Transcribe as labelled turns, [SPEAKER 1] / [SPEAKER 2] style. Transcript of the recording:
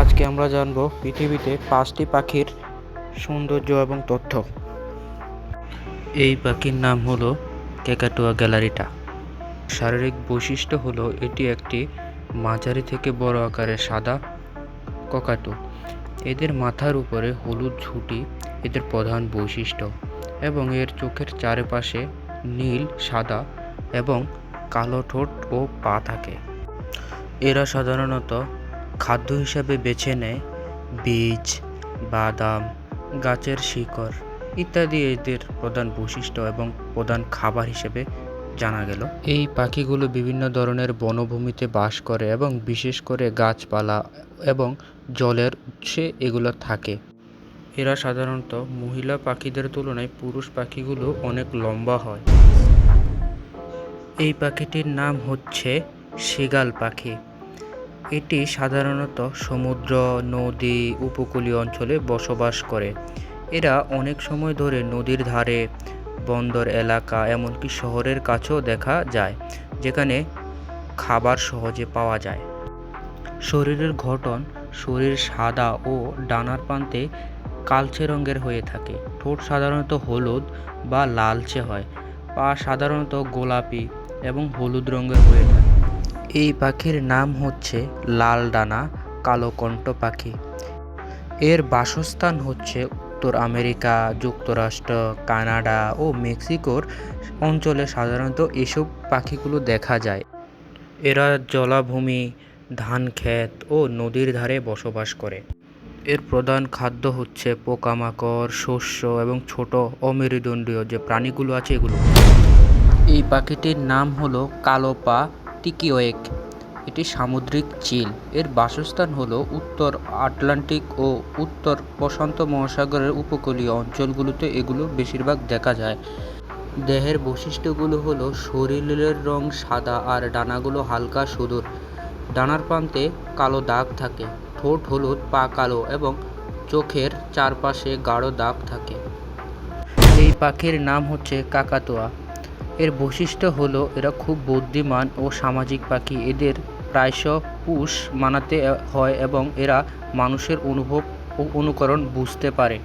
[SPEAKER 1] আজকে আমরা জানব পৃথিবীতে পাঁচটি পাখির সৌন্দর্য এবং তথ্য। এই পাখির নাম হলো ক্যাকাটুয়া গ্যালারিটা। শারীরিক বৈশিষ্ট্য হলো এটি একটি মাঝারি থেকে বড় আকারের সাদা ককাটু। এদের মাথার উপরে হলুদ ঝুঁটি, এদের প্রধান বৈশিষ্ট্য, এবং এর চোখের চারপাশে নীল, সাদা এবং কালো ঠোঁট ও পা থাকে। এরা সাধারণত খাদ্য হিসাবে বেছে নেয়। বীজ বাদাম গাছের শিকড় ইত্যাদি এদের প্রধান বৈশিষ্ট্য এবং প্রধান খাবার হিসেবে জানা গেল। এই পাখিগুলো বিভিন্ন ধরনের বনভূমিতে বাস করে এবং বিশেষ করে গাছপালা এবং জলের উৎসে এগুলো থাকে। এরা সাধারণত মহিলা পাখিদের তুলনায় পুরুষ পাখিগুলো অনেক লম্বা হয়। এই পাখিটির নাম হচ্ছে সেগাল পাখি। এটি সাধারণত সমুদ্র, নদী, উপকূলীয় অঞ্চলে বসবাস করে। এরা অনেক সময় ধরে নদীর ধারে, বন্দর এলাকা, এমনকি শহরের কাছেও দেখা যায়, যেখানে খাবার সহজে পাওয়া যায়। শরীরের গঠন শরীর সাদা ও ডানার প্রান্তে কালচে রঙের হয়ে থাকে। ঠোঁট সাধারণত হলুদ বা লালচে হয়। পা সাধারণত গোলাপি এবং হলুদ রঙের হয়ে থাকে। এই পাখির নাম হচ্ছে লাল ডানা কালোকণ্ঠ পাখি। এর বাসস্থান হচ্ছে উত্তর আমেরিকা, যুক্তরাষ্ট্র, কানাডা ও মেক্সিকোর অঞ্চলে সাধারণত এসব পাখিগুলো দেখা যায়। এরা জলাভূমি, ধান ক্ষেত ও নদীর ধারে বসবাস করে। এর প্রধান খাদ্য হচ্ছে পোকামাকড়, শস্য এবং ছোট অমেরুদণ্ডীয় যে প্রাণীগুলো আছে এগুলো। এই পাখিটির নাম হলো কালোপা টিকিওয়েক এটি সামুদ্রিক চিল। এর বাসস্থান হলো উত্তর আটলান্টিক ও উত্তর প্রশান্ত মহাসাগরের উপকূলীয় অঞ্চলগুলোতে এগুলো বেশিরভাগ দেখা যায়। দেহের বৈশিষ্ট্যগুলো হলো শরীরের রং সাদা আর ডানাগুলো হালকা সুদূর। ডানার প্রান্তে কালো দাগ থাকে, ঠোঁট হলুদ, পা কালো এবং চোখের চারপাশে গাঢ় দাগ থাকে। এই পাখির নাম হচ্ছে কাকাতুয়া। এর বৈশিষ্ট্য হলো এরা খুব বুদ্ধিমান ও সামাজিক পাখি। এদের প্রায়শ পুষ মানাতে হয় এবং এরা মানুষের অনুভব ও অনুকরণ বুঝতে পারে।